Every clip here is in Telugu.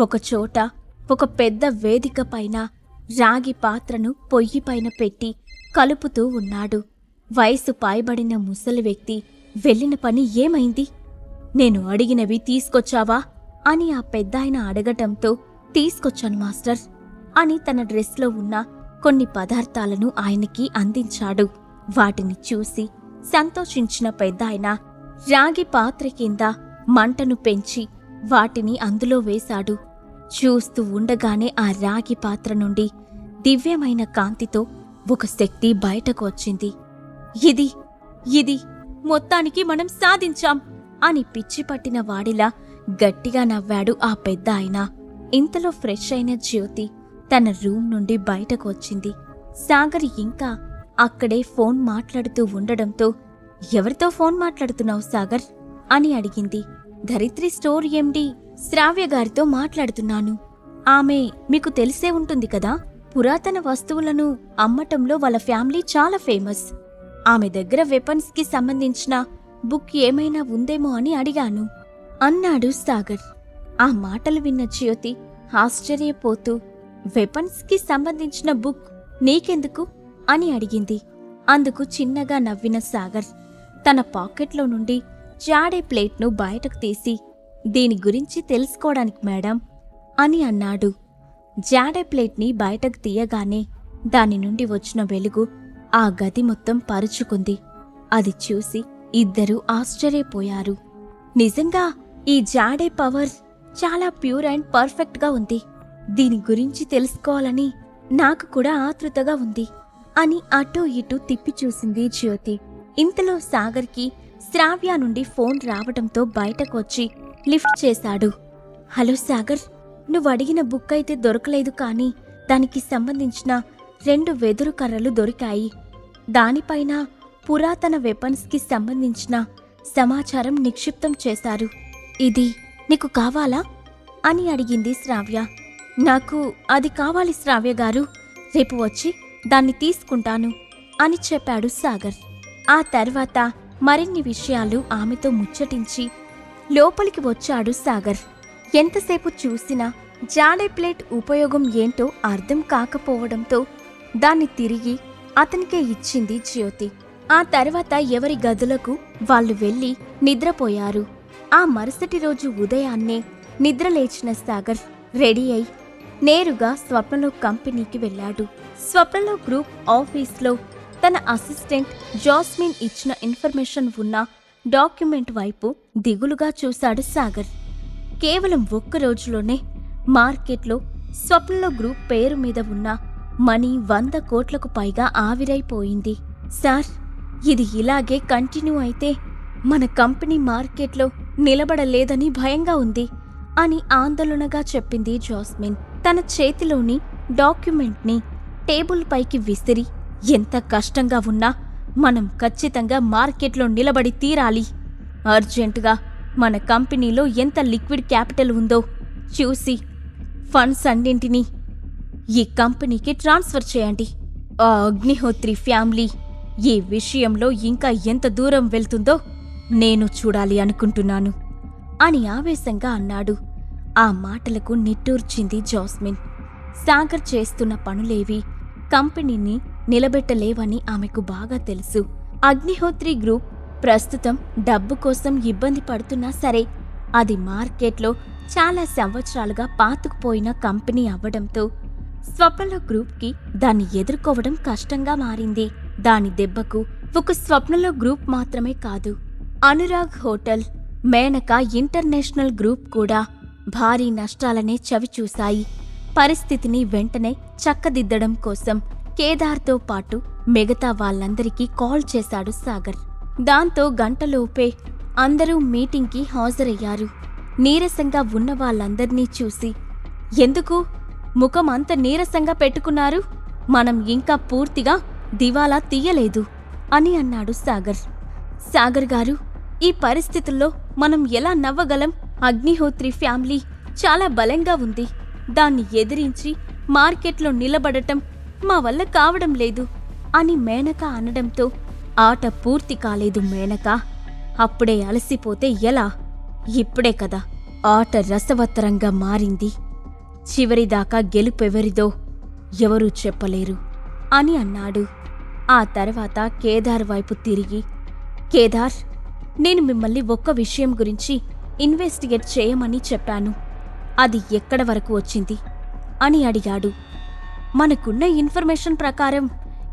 ఒకచోట ఒక పెద్ద వేదిక పైన రాగి పాత్రను పొయ్యిపైన పెట్టి కలుపుతూ ఉన్నాడు. వయసు పాయబడిన ముసలి వ్యక్తి వెళ్ళిన పని ఏమైంది? నేను అడిగినవి తీసుకొచ్చావా? అని ఆ పెద్దాయన అడగటంతో తీసుకొచ్చాను మాస్టర్ అని తన డ్రెస్లో ఉన్న కొన్ని పదార్థాలను ఆయనకి అందించాడు. వాటిని చూసి సంతోషించిన పెద్దాయన రాగి పాత్ర కింద మంటను పెంచి వాటిని అందులో వేశాడు. చూస్తూ ఉండగానే ఆ రాగి పాత్ర నుండి దివ్యమైన కాంతితో ఒక శక్తి బయటకు వచ్చింది. ఇది ఇది మొత్తానికి మనం సాధించాం అని పిచ్చి పట్టిన వాడిలా గట్టిగా నవ్వాడు ఆ పెద్ద ఆయన. ఇంతలో ఫ్రెష్ అయిన జ్యోతి తన రూమ్ నుండి బయటకు వచ్చింది. సాగర్ ఇంకా అక్కడే ఫోన్ మాట్లాడుతూ ఉండడంతో ఎవరితో ఫోన్ మాట్లాడుతున్నావు సాగర్? అని అడిగింది. ధరిత్రి స్టోర్ ఎండి శ్రావ్య గారితో మాట్లాడుతున్నాను. ఆమె మీకు తెలిసే ఉంటుంది కదా పురాతన వస్తువులను అమ్మటంలో వాళ్ళ ఫ్యామిలీ చాలా ఫేమస్. ఆమె దగ్గర వెపన్స్కి సంబంధించిన బుక్ ఏమైనా ఉందేమో అని అడిగాను. అన్నాడు సాగర్. ఆ మాటలు విన్న జ్యోతి ఆశ్చర్యపోతూ వెపన్స్కి సంబంధించిన బుక్ నీకెందుకు? అని అడిగింది. అందుకు చిన్నగా నవ్విన సాగర్ తన పాకెట్లో నుండి జాడే ప్లేట్ను బయటకు తీసి దీని గురించి తెలుసుకోవడానికి మేడం అని అన్నాడు. జాడే ప్లేట్ని బయటకు తీయగానే దాని నుండి వచ్చిన వెలుగు ఆ గది మొత్తం పరుచుకుంది. అది చూసి ఇద్దరూ ఆశ్చర్యపోయారు. నిజంగా ఈ జాడే పవర్ చాలా ప్యూర్ అండ్ పర్ఫెక్ట్గా ఉంది. దీని గురించి తెలుసుకోవాలని నాకు కూడా ఆతృతగా ఉంది అని అటూ ఇటూ తిప్పి చూసింది జ్యోతి. ఇంతలో సాగర్కి శ్రావ్య నుండి ఫోన్ రావడంతో బయటకొచ్చి లిఫ్ట్ చేశాడు. హలో సాగర్ నువ్వు అడిగిన బుక్ అయితే దొరకలేదు కానీ దానికి సంబంధించిన రెండు వెదురు కర్రలు దొరికాయి. దానిపైన పురాతన వెపన్స్కి సంబంధించిన సమాచారం నిక్షిప్తం చేశారు. ఇది నీకు కావాలా? అని అడిగింది శ్రావ్య. నాకు అది కావాలి శ్రావ్య గారు. రేపు వచ్చి దాన్ని తీసుకుంటాను అని చెప్పాడు సాగర్. ఆ తర్వాత మరిన్ని విషయాలు ఆమెతో ముచ్చటించి లోపలికి వచ్చాడు సాగర్. ఎంతసేపు చూసినా జాడే ప్లేట్ ఉపయోగం ఏంటో అర్థం కాకపోవడంతో దాన్ని తిరిగి అతనికే ఇచ్చింది జ్యోతి. ఆ తర్వాత ఎవరి గదులకు వాళ్ళు వెళ్ళి నిద్రపోయారు. ఆ మరుసటి రోజు ఉదయాన్నే నిద్రలేచిన సాగర్ రెడీ అయి నేరుగా స్వప్నలో కంపెనీకి వెళ్ళాడు. స్వప్నలో గ్రూప్ ఆఫీస్లో తన అసిస్టెంట్ జాస్మిన్ ఇచ్చిన ఇన్ఫర్మేషన్ ఉన్న డాక్యుమెంట్ వైపు దిగులుగా చూశాడు సాగర్. కేవలం ఒక్క రోజులోనే మార్కెట్లో స్వప్నలో గ్రూప్ పేరు మీద ఉన్న మనీ వంద కోట్లకు పైగా ఆవిరైపోయింది. సార్ ఇది ఇలాగే కంటిన్యూ అయితే మన కంపెనీ మార్కెట్లో నిలబడలేదని భయంగా ఉంది అని ఆందోళనగా చెప్పింది జాస్మిన్. తన చేతిలోని డాక్యుమెంట్ని టేబుల్ పైకి విసిరి ఎంత కష్టంగా ఉన్నా మనం ఖచ్చితంగా మార్కెట్లో నిలబడి తీరాలి. అర్జెంటుగా మన కంపెనీలో ఎంత లిక్విడ్ క్యాపిటల్ ఉందో చూసి ఫండ్స్ అన్నింటినీ ఈ కంపెనీకి ట్రాన్స్ఫర్ చేయండి. ఆ అగ్నిహోత్రి ఫ్యామిలీ ఈ విషయంలో ఇంకా ఎంత దూరం వెళ్తుందో నేను చూడాలి అనుకుంటున్నాను అని ఆవేశంగా అన్నాడు. ఆ మాటలకు నిట్టూర్చింది జాస్మిన్. సాగర్ చేస్తున్న పనులేవి కంపెనీని నిలబెట్టలేవని ఆమెకు బాగా తెలుసు. అగ్నిహోత్రి గ్రూప్ ప్రస్తుతం డబ్బు కోసం ఇబ్బంది పడుతున్నా సరే అది మార్కెట్లో చాలా సంవత్సరాలుగా పాతుకుపోయిన కంపెనీ అవ్వడంతో స్వప్నల గ్రూప్కి దాన్ని ఎదుర్కోవడం కష్టంగా మారింది. దాని దెబ్బకు ఒక స్వప్నలో గ్రూప్ మాత్రమే కాదు Anurag hotel Menaka international group కూడా భారీ నష్టాలనే చవిచూశాయి. పరిస్థితిని వెంటనే చక్కదిద్దడం కోసం కేదార్తో పాటు మిగతా వాళ్ళందరికీ కాల్ చేశాడు సాగర్. దాంతో గంటలోపే అందరూ మీటింగ్కి హాజరయ్యారు. నీరసంగా ఉన్న వాళ్ళందర్నీ చూసి ఎందుకు? ముఖం అంత నీరసంగా పెట్టుకున్నారు? మనం ఇంకా పూర్తిగా దివాలా తీయలేదు అని అన్నాడు సాగర్. సాగర్ గారు ఈ పరిస్థితుల్లో మనం ఎలా నవ్వగలం? అగ్నిహోత్రి ఫ్యామిలీ చాలా బలంగా ఉంది. దాన్ని ఎదిరించి మార్కెట్లో నిలబడటం మా వల్ల కావడం లేదు అని మేనక అనడంతో ఆట పూర్తి కాలేదు మేనక. అప్పుడే అలసిపోతే ఎలా? ఇప్పుడే కదా ఆట రసవత్తరంగా మారింది. చివరిదాకా గెలుపెవరిదో ఎవరూ చెప్పలేరు అని అన్నాడు. ఆ తర్వాత కేదార్ వైపు తిరిగి కేదార్ నేను మిమ్మల్ని ఒక్క విషయం గురించి ఇన్వెస్టిగేట్ చేయమని చెప్పాను. అది ఎక్కడ వరకు వచ్చింది? అని అడిగాడు. మనకున్న ఇన్ఫర్మేషన్ ప్రకారం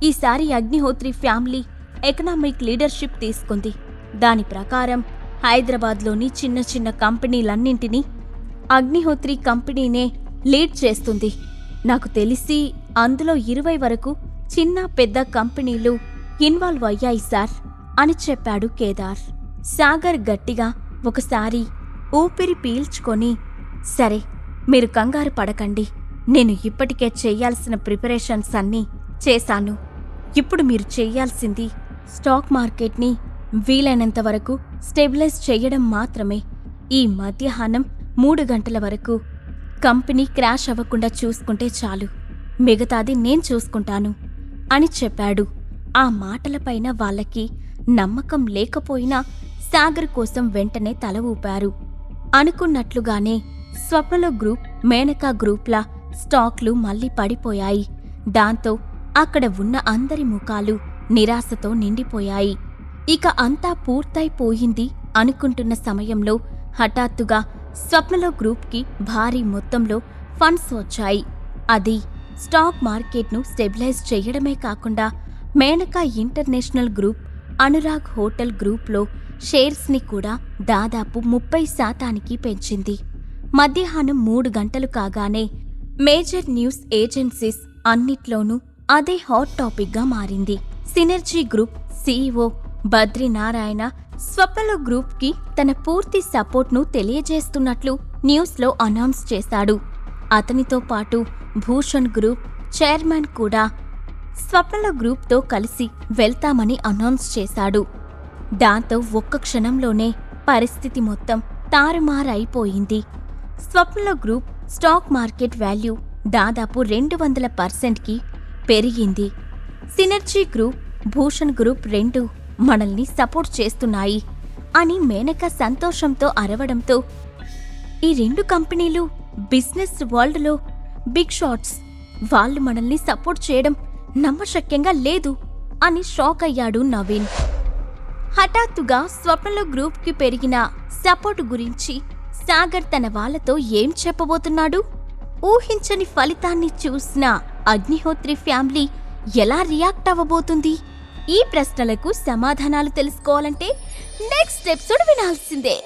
ఈసారి అగ్నిహోత్రి ఫ్యామిలీ ఎకనామిక్ లీడర్షిప్ తీసుకుంది. దాని ప్రకారం హైదరాబాద్లోని చిన్న చిన్న కంపెనీలన్నింటినీ అగ్నిహోత్రి కంపెనీనే లీడ్ చేస్తుంది. నాకు తెలిసి అందులో ఇరవై వరకు చిన్న పెద్ద కంపెనీలు ఇన్వాల్వ్ అయ్యాయి సార్ అని చెప్పాడు కేదార్. సాగర్ గట్టిగా ఒకసారి ఊపిరి పీల్చుకొని సరే మీరు కంగారు పడకండి. నేను ఇప్పటికే చేయాల్సిన ప్రిపరేషన్స్ అన్నీ చేశాను. ఇప్పుడు మీరు చేయాల్సింది స్టాక్ మార్కెట్ని వీలైనంత వరకు స్టెబిలైజ్ చేయడం మాత్రమే. ఈ మధ్యాహ్నం మూడు గంటల వరకు కంపెనీ క్రాష్ అవ్వకుండా చూసుకుంటే చాలు. మిగతాది నేను చూసుకుంటాను అని చెప్పాడు. ఆ మాటలపైన వాళ్ళకి నమ్మకం లేకపోయినా సాగర్ కోసం వెంటనే తల ఊపారు. అనుకున్నట్లుగానే స్వప్నలో గ్రూప్ మేనకా గ్రూప్ల స్టాక్లు మళ్ళీ పడిపోయాయి. దాంతో అక్కడ ఉన్న అందరి ముఖాలు నిరాశతో నిండిపోయాయి. ఇక అంతా పూర్తయిపోయింది అనుకుంటున్న సమయంలో హఠాత్తుగా స్వప్నలో గ్రూప్కి భారీ మొత్తంలో ఫండ్స్ వచ్చాయి. అది స్టాక్ మార్కెట్ను స్టెబిలైజ్ చేయడమే కాకుండా Menaka international group Anurag hotel గ్రూప్లో షేర్స్ని కూడా దాదాపు ముప్పై శాతానికి పెంచింది. మధ్యాహ్నం మూడు గంటలు కాగానే మేజర్ న్యూస్ ఏజెన్సీస్ అన్నిట్లోనూ అదే హాట్ టాపిక్గా మారింది. సినర్జీ గ్రూప్ సీఈఓ బద్రీనారాయణ స్వప్నలో గ్రూప్కి తన పూర్తి సపోర్ట్ను తెలియజేస్తున్నట్లు న్యూస్లో అనౌన్స్ చేశాడు. అతనితో పాటు భూషణ్ గ్రూప్ చైర్మన్ కూడా స్వప్నల గ్రూప్తో కలిసి వెళ్తామని అనౌన్స్ చేశాడు. దాంతో ఒక్క క్షణంలోనే పరిస్థితి మొత్తం తారుమారైపోయింది. స్వప్నల గ్రూప్ స్టాక్ మార్కెట్ వాల్యూ దాదాపు రెండు వందల పర్సెంట్కి పెరిగింది. సినర్జీ గ్రూప్ భూషణ్ గ్రూప్ రెండు మనల్ని సపోర్ట్ చేస్తున్నాయి అని మేనక సంతోషంతో అరవడంతో ఈ రెండు కంపెనీలు బిజినెస్ వరల్డ్లో బిగ్ షాట్స్ వాళ్ళు మనల్ని సపోర్ట్ చేయడం నమ్మశక్యంగా లేదు అని షాక్ అయ్యాడు నవీన్. హఠాత్తుగా స్వప్నలో గ్రూప్కి పెరిగిన సపోర్ట్ గురించి సాగర్ తన వాళ్ళతో ఏం చెప్పబోతున్నాడు? ఊహించని ఫలితాన్ని చూసిన అగ్నిహోత్రి ఫ్యామిలీ ఎలా రియాక్ట్ అవ్వబోతుంది? ఈ ప్రశ్నలకు సమాధానాలు తెలుసుకోవాలంటే నెక్స్ట్ ఎపిసోడ్ వినాల్సిందే.